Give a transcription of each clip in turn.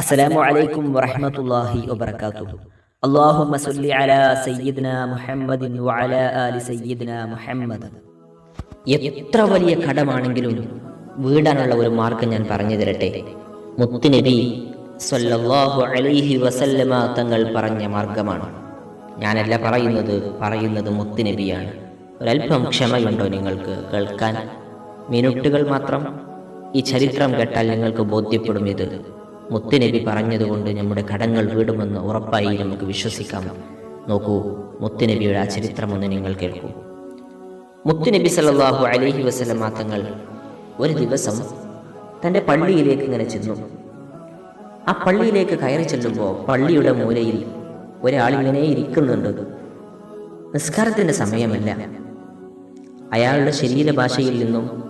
അസ്സലാമു അലൈക്കും വറഹ്മത്തുള്ളാഹി വബറകാതുഹു. അല്ലാഹുമ്മ സല്ലി അലാ സയ്യിദ്ന മുഹമ്മദിൻ വഅലാ ആലി സയ്യിദ്ന മുഹമ്മദ്. എത്ര വലിയ കടമാണെങ്കിലും വീടാനുള്ള ഒരു മാർഗം ഞാൻ പറഞ്ഞു തരട്ടെ. മുത്തുനബി സല്ലല്ലാഹു അലൈഹി വസല്ലമ തങ്ങൾ പറഞ്ഞ മാർഗമാണ്. ഞാനല്ല പറയുന്നത് പറയുന്നത് മുത്തുനബിയാണ് ഒരല്പം ക്ഷമയുണ്ടോ നിങ്ങൾക്ക് കേൾക്കാൻ? മിനിറ്റുകൾ മാത്രം? ഈ ചരിത്രം കേട്ടാൽ നിങ്ങൾക്ക് ബോധ്യപ്പെടും ഇത്. മുത്തുനബി പറഞ്ഞതുകൊണ്ട് നമ്മുടെ കടങ്ങൾ വീടുമെന്ന് ഉറപ്പായി നമുക്ക് വിശ്വസിക്കാം. നോക്കൂ മുത്തുനബിയുടെ ആ ചരിത്രമൊന്ന് നിങ്ങൾ കേൾക്കൂ. മുത്തുനബി സല്ലല്ലാഹു അലഹി വസല്ലമ തങ്ങൾ ഒരു ദിവസം തന്റെ പള്ളിയിലേക്ക് ഇങ്ങനെ ചെന്നു. ആ പള്ളിയിലേക്ക് കയറി ചെല്ലുമ്പോൾ പള്ളിയുടെ മൂലയിൽ ഒരാളിങ്ങനെ ഇരിക്കുന്നുണ്ട്. നിസ്കാരത്തിന്റെ സമയമല്ല. അയാളുടെ ശരീരഭാഷയിൽ നിന്നും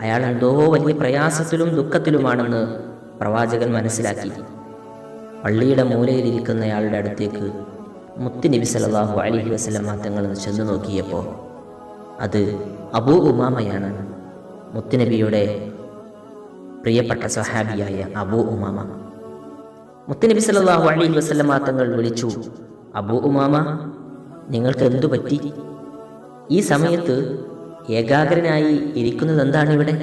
അയാൾ എന്തോ വലിയ പ്രയാസത്തിലും ദുഃഖത്തിലുമാണെന്ന് പ്രവാചകൻ മനസ്സിലാക്കി. പള്ളിയുടെ മൂലയിലിരിക്കുന്ന അയാളുടെ അടുത്തേക്ക് മുത്തുനബി സല്ലല്ലാഹു അലൈഹി വസല്ലമ തങ്ങൾ ചെന്നു നോക്കിയപ്പോൾ അത് അബൂ ഉമാമയാണ്. മുത്തുനബിയുടെ പ്രിയപ്പെട്ട സഹാബിയായ അബൂ ഉമാമ. മുത്തുനബി സല്ലല്ലാഹു അലൈഹി വസല്ലമ തങ്ങൾ വിളിച്ചു അബൂ ഉമാമ നിങ്ങൾക്ക് എന്തു പറ്റി? ഈ സമയത്ത് ഏകാഗ്രനായി ഇരിക്കുന്നത് എന്താണ് ഇവിടെ?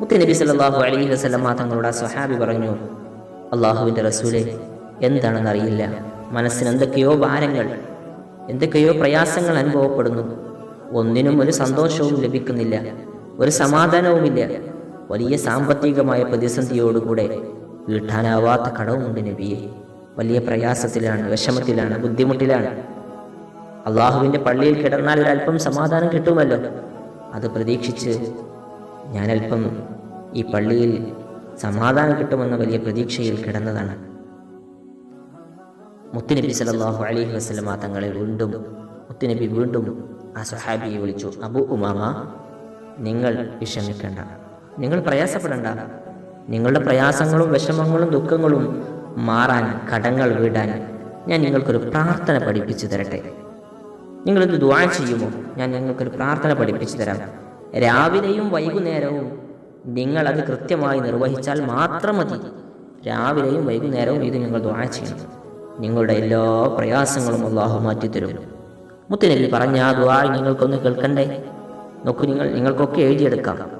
മുത്തുനബി സല്ലല്ലാഹു അലൈഹി വസല്ലമ തങ്ങളുടെ സ്വഹാബി പറഞ്ഞു അള്ളാഹുവിന്റെ റസൂലെ എന്താണെന്നറിയില്ല മനസ്സിന് എന്തൊക്കെയോ ഭാരങ്ങൾ എന്തൊക്കെയോ പ്രയാസങ്ങൾ അനുഭവപ്പെടുന്നു. ഒന്നിനും ഒരു സന്തോഷവും ലഭിക്കുന്നില്ല ഒരു സമാധാനവുമില്ല. വലിയ സാമ്പത്തികമായ പ്രതിസന്ധിയോടുകൂടെ വീട്ടാനാവാത്ത കടവുമുണ്ട് നബിയെ. വലിയ പ്രയാസത്തിലാണ് വിഷമത്തിലാണ് ബുദ്ധിമുട്ടിലാണ്. അള്ളാഹുവിന്റെ പള്ളിയിൽ കിടന്നാൽ ഒരല്പം സമാധാനം കിട്ടുമല്ലോ. അത് പ്രതീക്ഷിച്ച് ഞാനല്പം ഈ പള്ളിയിൽ സമാധാനം കിട്ടുമെന്ന വലിയ പ്രതീക്ഷയിൽ കിടന്നതാണ്. മുത്തുനബി സല്ലല്ലാഹു അലൈഹി വസല്ലമ തങ്ങളെ വീണ്ടും മുത്തുനബി വീണ്ടും ആ സഹാബിയെ വിളിച്ചു അബു ഉമാമ നിങ്ങൾ വിഷമിക്കേണ്ട നിങ്ങൾ പ്രയാസപ്പെടേണ്ട. നിങ്ങളുടെ പ്രയാസങ്ങളും വിഷമങ്ങളും ദുഃഖങ്ങളും മാറാൻ കടങ്ങൾ വീടാൻ ഞാൻ നിങ്ങൾക്കൊരു പ്രാർത്ഥന പഠിപ്പിച്ചു തരട്ടെ. നിങ്ങളിത് ദ്വാ ചെയ്യുമോ? ഞാൻ നിങ്ങൾക്കൊരു പ്രാർത്ഥന പഠിപ്പിച്ചു തരാം. രാവിലെയും വൈകുന്നേരവും നിങ്ങൾ അത് കൃത്യമായി നിർവഹിച്ചാൽ മാത്രം മതി. രാവിലെയും വൈകുന്നേരവും ഇത് നിങ്ങൾ ദുആ ചെയ്യണം. നിങ്ങളുടെ എല്ലാ പ്രയാസങ്ങളും അള്ളാഹു മാറ്റിത്തരും. മുത്തുനബി പറഞ്ഞ ആ ദുആ നിങ്ങൾക്കൊന്ന് കേൾക്കണ്ടേ? നോക്കൂ നിങ്ങൾ നിങ്ങൾക്കൊക്കെ എഴുതിയെടുക്കാം.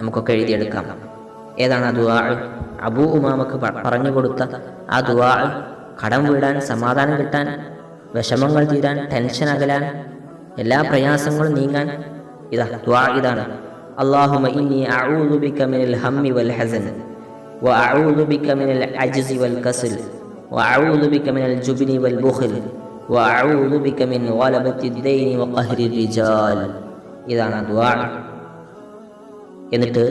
നമുക്കൊക്കെ എഴുതിയെടുക്കാം. ഏതാണ് ആ ദുആ? അബൂ ഉമാമക്ക് പറഞ്ഞു കൊടുത്ത ആ ദുആ കടം വീടാൻ സമാധാനം കിട്ടാൻ വിഷമങ്ങൾ തീരാൻ ടെൻഷൻ അകലാൻ എല്ലാ പ്രയാസങ്ങളും നീങ്ങാൻ ഇതാ ദ്വാ ഇതാണ്. അള്ളാഹുമ ഇന്നി അഊദുബിക മിനൽ ഹമ്മി വൽ ഹസൻ വ അഊദുബിക മിനൽ അജ്സി വൽ കസൽ വ അഊദുബിക മിനൽ ജുബ്നി വൽ ബുഖൽ വ അഊദുബിക മിൻ ഗലബത്തി ദൈനി വ ഖഹ്രി റിജാൽ. ഇതാണ് ദ്വാ എന്നിട്ട്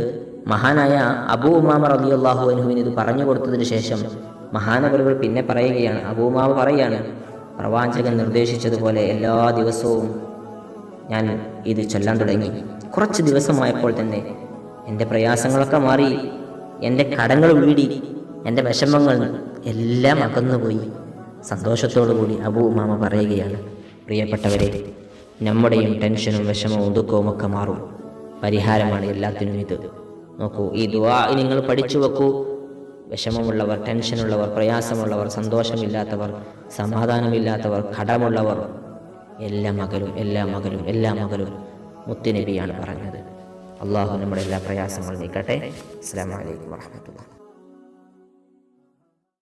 മഹാനായ അബൂ ഉമാമ റളിയല്ലാഹു അൻഹുവിന് ഇത് പറഞ്ഞു കൊടുത്തതിന് ശേഷം മഹാനവറുകൾ പിന്നെ പറയുകയാണ് അബൂമാവ് ഉമാമ പ്രവാചകൻ നിർദ്ദേശിച്ചതുപോലെ എല്ലാ ദിവസവും ഞാൻ ഇത് ചൊല്ലാൻ തുടങ്ങി. കുറച്ച് ദിവസമായപ്പോൾ തന്നെ എന്റെ പ്രയാസങ്ങളൊക്കെ മാറി. എന്റെ കടങ്ങൾ വീടി എന്റെ വിഷമങ്ങൾ എല്ലാം അകന്നുപോയി. സന്തോഷത്തോടു കൂടി അബൂ മാമ പറയുകയാണ് പ്രിയപ്പെട്ടവരെ നമ്മുടെയും ടെൻഷനും വിഷമവും ദുഃഖവും ഒക്കെ മാറും. പരിഹാരമാണ് എല്ലാത്തിനും ഇത്. നോക്കൂ ഈ ദുവാ നിങ്ങൾ പഠിച്ചു വെക്കൂ. വിഷമമുള്ളവർ ടെൻഷനുള്ളവർ പ്രയാസമുള്ളവർ സന്തോഷമില്ലാത്തവർ സമാധാനമില്ലാത്തവർ കടമുള്ളവർ എല്ലാ മകലും എല്ലാ മകലും എല്ലാ മകലും മുത്തുനബിയാണ് പറഞ്ഞത്. അള്ളാഹു നമ്മുടെ എല്ലാ പ്രയാസങ്ങളും നീക്കട്ടെ. അസ്സാം വലൈക്കും വാഹമത്തുള്ള